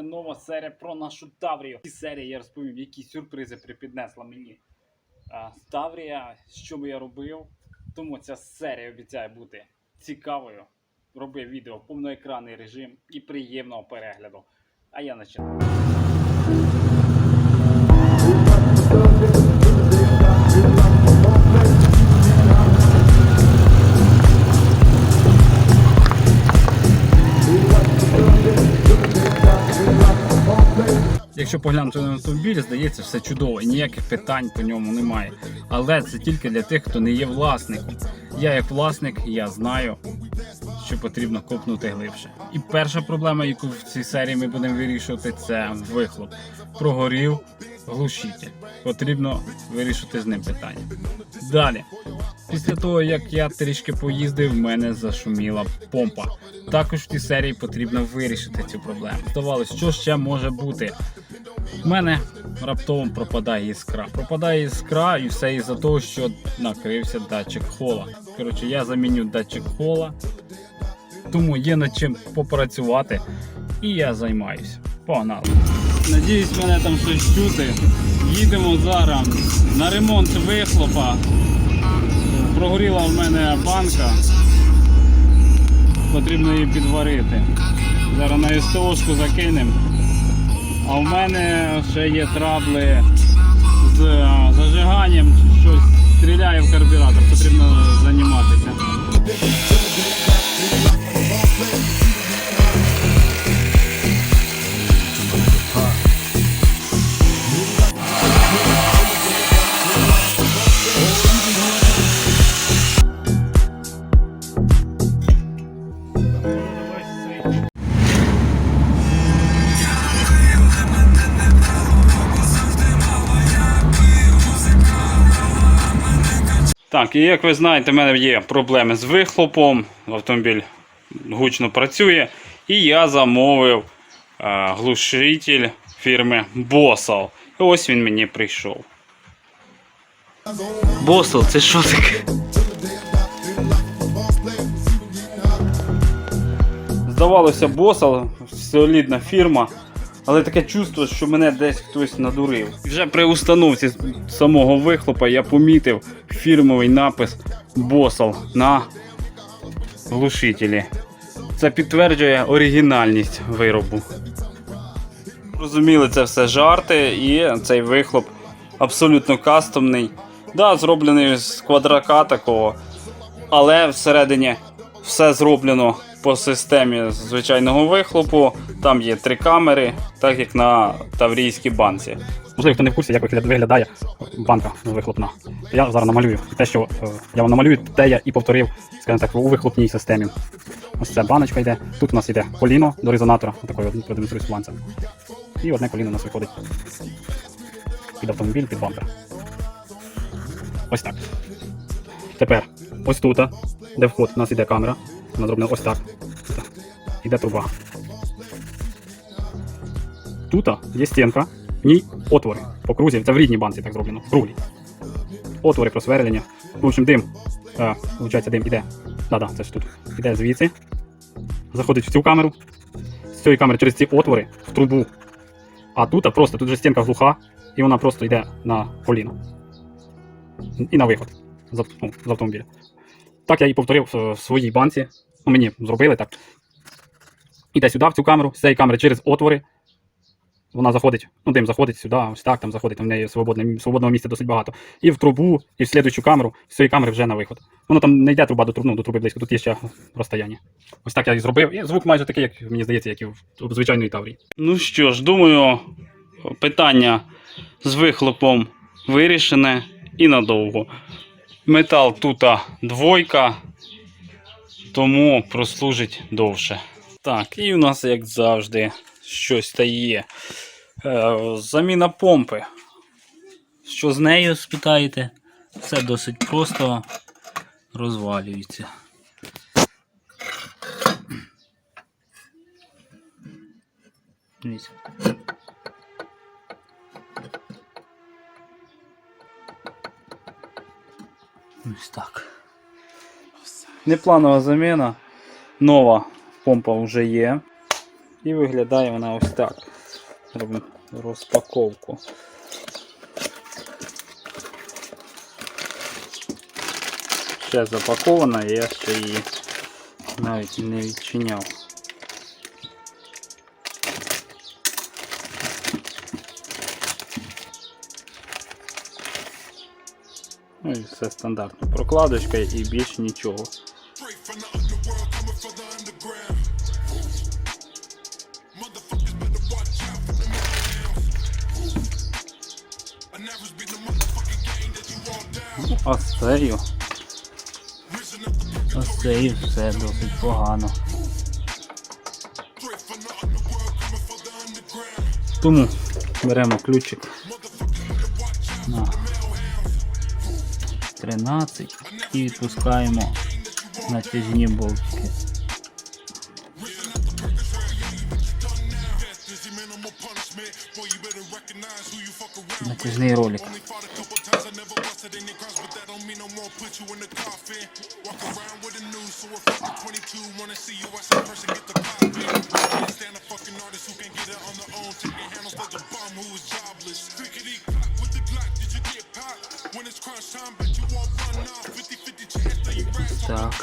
Це нова серія про нашу Таврію. В цій серії я розповім, які сюрпризи припіднесла мені Таврія, що би я робив. Тому ця серія обіцяє бути цікавою. Роби відео в повноекранний режим і приємного перегляду. А я починаю. Якщо поглянути на автомобіль, здається, все чудово ніяких питань по ньому немає. Але це тільки для тих, хто не є власником. Я як власник, я знаю, що потрібно копнути глибше. І перша проблема, яку в цій серії ми будемо вирішувати, це вихлоп. Прогорів глушитель. Потрібно вирішити з ним питання. Далі. Після того, як я трішки поїздив, в мене зашуміла помпа. Також в цій серії потрібно вирішити цю проблему. Здавалось, що ще може бути. У мене раптово пропадає іскра. Пропадає іскра і все із-за того, що накрився датчик хола. Коротше, я заміню датчик хола, тому є над чим попрацювати, і я займаюся. Погнали. Надіюсь, мене там щось чути. Їдемо зараз на ремонт вихлопа. Прогоріла в мене банка. Потрібно її підварити. Зараз на СТОшку закинемо. А в мене ще є трабли з а, зажиганням, щось стріляє в карбюратор, потрібно займатися. Так, і як ви знаєте, в мене є проблеми з вихлопом. Автомобіль гучно працює. І я замовив глушитель фірми Bosal. І ось він мені прийшов. Bosal, це що таке? Здавалося, Bosal, солідна фірма. Але таке чувство, що мене десь хтось надурив. Вже при установці самого вихлопа я помітив фірмовий напис Bosal на глушителі. Це підтверджує оригінальність виробу. Розуміли, це все жарти, і цей вихлоп абсолютно кастомний. Да, зроблений з квадрака такого, але всередині все зроблено по системі звичайного вихлопу. Там є три камери, так як на таврійській банці. Можливо, хто не в курсі, як виглядає банка вихлопна. Я зараз намалюю те, що е, я вам намалюю, те я і повторив, скажімо так, у вихлопній системі. Ось ця баночка йде. Тут у нас йде коліно до резонатора, отакої от продемонструю сланцем. І одне коліно у нас виходить під автомобіль, під бампер. Ось так. Тепер ось тут, де вход, у нас іде камера. Вона зроблена ось так. Іде труба. Тут є стінка, в ній отвори по крузі. Це в рідній банці так зроблено, в круглій. Отвори просверлення. В общем, дим. Е, Виходить, дим іде. Да-да, це ж тут. Іде звідси. Заходить в цю камеру. З цієї камери через ці отвори в трубу. А тут просто, тут же стінка глуха, і вона просто йде на коліно. І на виход з, ну, автомобіля. Так я і повторив в- своїй банці. Ну, мені зробили так. Іде сюди, в цю камеру, з цієї камери через отвори. Вона заходить, ну дим заходить сюди, ось так, там заходить, там в неї свободне, свободного місця досить багато. І в трубу, і в слідуючу камеру, з цієї камери вже на виход. Воно там не йде труба до труби, ну, до труби близько, тут є ще розстояння. Ось так я і зробив. І звук майже такий, як мені здається, як і в звичайної таврії. Ну що ж, думаю, питання з вихлопом вирішене і надовго. Метал тут двойка, тому прослужить довше. Так, і у нас, як завжди, щось та є. Е, заміна помпи. Що з нею спитаєте? Все досить просто розвалюється. Дивіться. Ось так. Непланова заміна. Нова помпа вже є. І виглядає вона ось так. Робимо розпаковку. Ще запакована, я ще її навіть не відчиняв. Ну і все стандартно. Прокладочка і більше нічого. Ну, А з все досить погано. Тому беремо ключик 13 і відпускаємо натяжні болтики. Натяжний ролик. Так.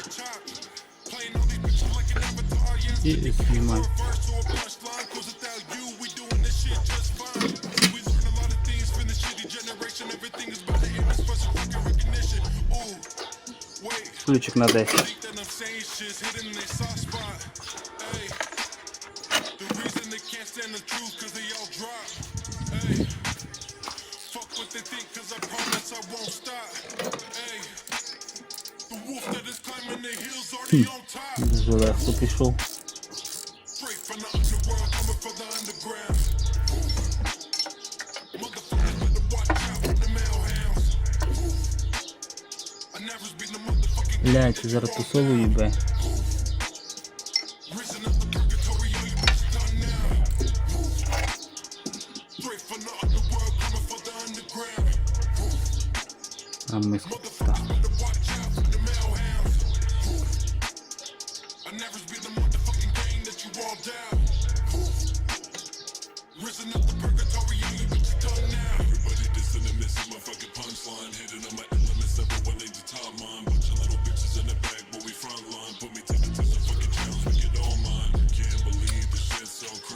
І знімаємо. Ключик на 10. Пішов. Блять, зараз тусовую їбе.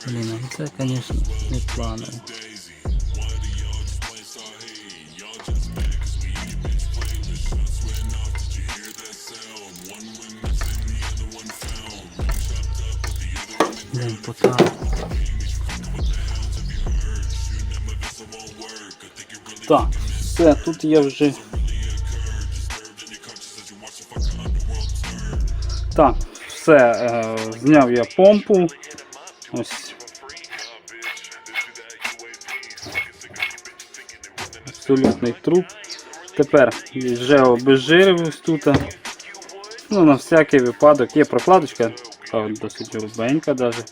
Блін, ну це, звісно, не планово. Блін, пока. Так, все, тут я вже. Так, все, е, зняв я помпу. Ось. Абсолютний труп. Тепер вже обезжирив тут. Ну, на всякий випадок. Є прокладочка, така досить грубенька даже.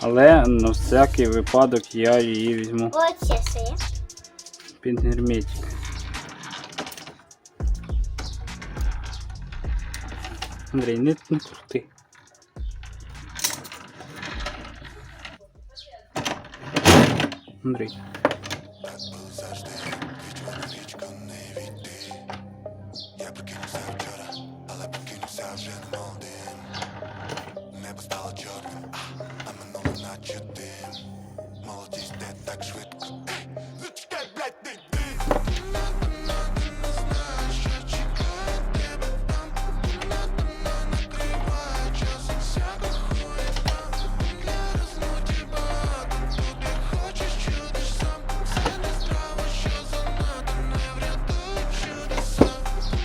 Але на всякий випадок я її візьму я. Під герметик. Андрій, не, не крути. Андрій. Не. Небо стало чорним, а, минуло наче дим. Молодість де так швидко.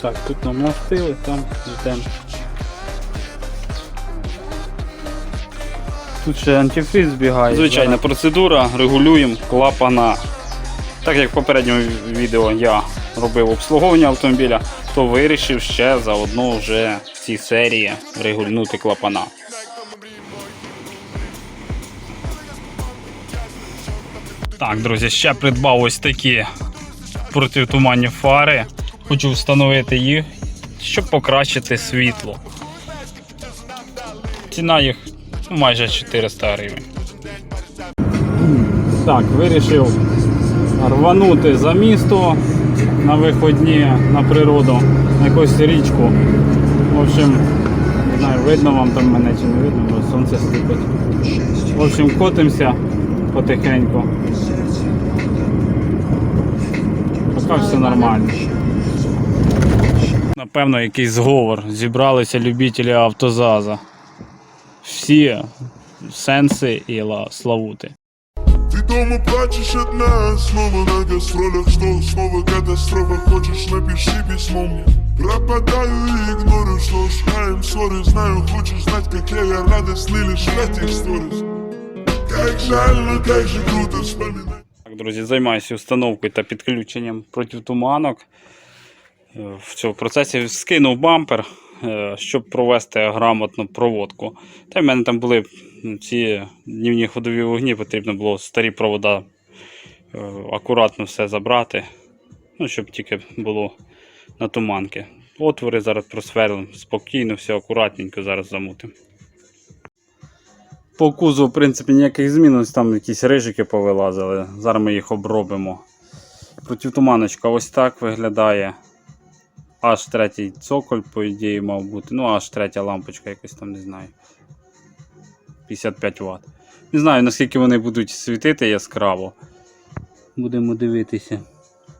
Так, тут намастили, там ждемо. Тут ще антифриз збігає. Звичайна процедура, регулюємо клапана. Так як в попередньому відео я робив обслуговування автомобіля, то вирішив ще заодно вже в цій серії регулювати клапана. Так, друзі, ще придбав ось такі протитуманні фари. Хочу встановити їх, щоб покращити світло. Ціна їх майже 400 гривень. Так, вирішив рванути за місто на виходні на природу, на якусь річку. В общем, не знаю, видно вам там мене чи не видно, бо сонце сліпить. В общем, котимося потихеньку. Поки все нормально. Напевно, якийсь зговор. Зібралися любителі автозаза. Всі сенси і ла- славути. Ты дома плачешь одна, снова на гастролях, что снова катастрофа, хочешь напиши письмо мне. Пропадаю и игнорю, что знаем ссоры, знаю, хочешь знать, как я, я радостный лишь в этих сторис. Как жаль, но как же круто вспоминать. Так, друзі, займаюся установкою та підключенням протитуманок. Е, В цьому процесі скинув бампер, е, щоб провести грамотну проводку. Та в мене там були ці днівні ходові вогні, потрібно було старі провода е, акуратно все забрати, ну, щоб тільки було на туманки. Отвори зараз просверлимо, спокійно, все акуратненько зараз замутимо. По кузову, в принципі, ніяких змін, ось там якісь рижики повилазили. Зараз ми їх обробимо. Протитуманочка ось так виглядає. Аж третій цоколь, по ідеї, мав бути. Ну, аж третя лампочка, якось там не знаю. 55 Вт. Не знаю, наскільки вони будуть світити яскраво. Будемо дивитися.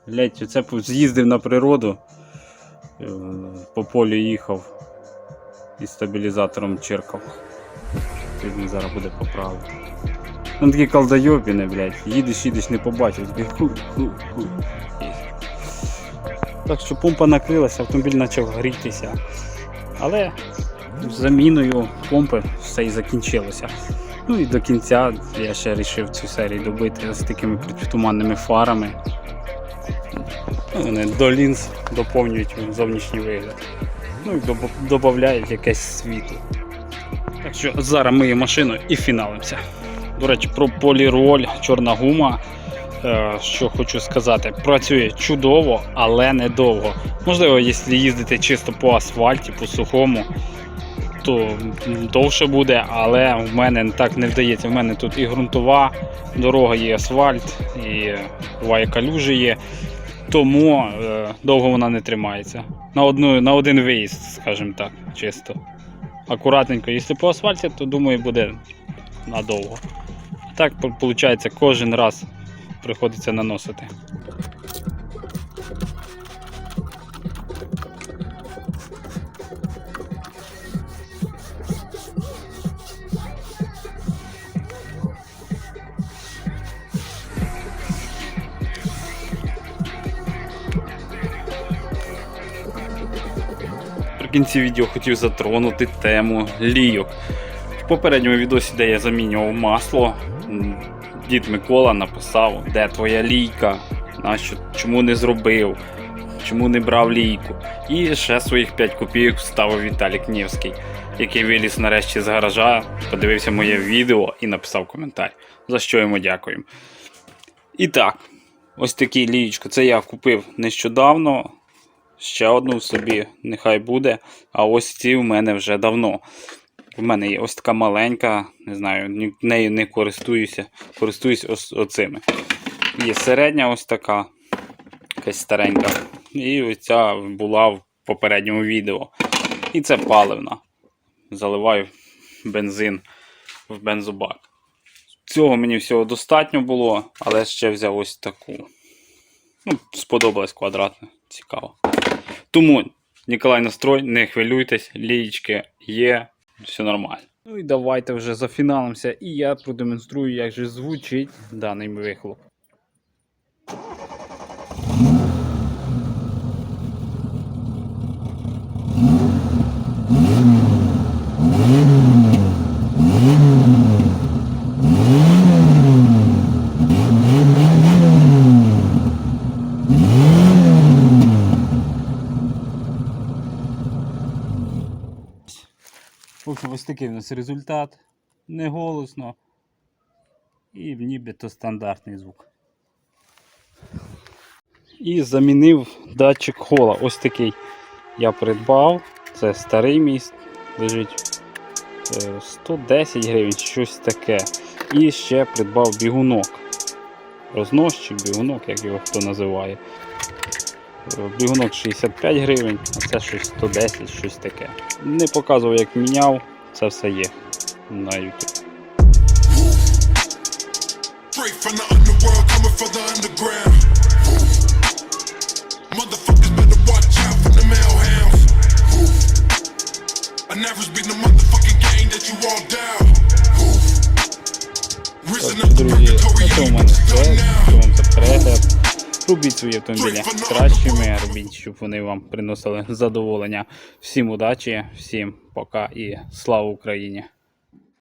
Ледь, оце з'їздив на природу, е, по полю їхав і стабілізатором черкав. Він зараз буде поправити. Він такий колдойобіни, блядь. Їдеш, їдеш, не побачиш. Такий ху, ху, ху. І- Так що помпа накрилася, автомобіль почав грітися. Але з заміною помпи все і закінчилося. Ну і до кінця я ще вирішив цю серію добити з такими туманними фарами. Ну, Вони до лінз доповнюють зовнішній вигляд. Ну і додають якесь світло. Так що зараз миємо машину і фіналимося. До речі, про поліроль, чорна гума. Е, Що хочу сказати, працює чудово, але недовго. Можливо, якщо їздити чисто по асфальті, по сухому, то довше буде, але в мене так не вдається. В мене тут і ґрунтова дорога, і асфальт, і буває калюжі є. Тому е, довго вона не тримається. На, одну, на один виїзд, скажімо так, чисто акуратненько. Якщо по асфальті, то думаю буде надовго. Так виходить, кожен раз приходиться наносити. В кінці відео хотів затронути тему лійок. В попередньому відосі, де я замінював масло, дід Микола написав, де твоя лійка, нащо, чому не зробив, чому не брав лійку. І ще своїх 5 копійок вставив Віталік Нєвський, який виліз нарешті з гаража, подивився моє відео і написав коментар. За що йому дякуємо. І так, ось такий лієчко. Це я купив нещодавно. Ще одну собі нехай буде. А ось ці в мене вже давно. В мене є ось така маленька, не знаю, нею не користуюся. Користуюсь ось оцими. Є середня ось така, якась старенька. І ось ця була в попередньому відео. І це паливна. Заливаю бензин в бензобак. Цього мені всього достатньо було, але ще взяв ось таку. Ну, сподобалась квадратна, цікаво. Тому, Ніколай Настрой, не хвилюйтесь, лієчки є, все нормально. Ну і давайте вже зафіналимося, і я продемонструю, як же звучить даний вихлоп. В ось такий у нас результат. Не голосно. І нібито стандартний звук. І замінив датчик хола. Ось такий я придбав. Це старий мій лежить Е, 110 гривень, щось таке. І ще придбав бігунок. Розносчик, бігунок, як його хто називає. Е, Бігунок 65 гривень, а це щось 110, щось таке. Не показував, як міняв, це все є на YouTube. The Друзі, на цьому в мене все. Дякую вам за перегляд. Робіть свої автомобілі кращими, робіть, щоб вони вам приносили задоволення. Всім удачі, всім пока і слава Україні!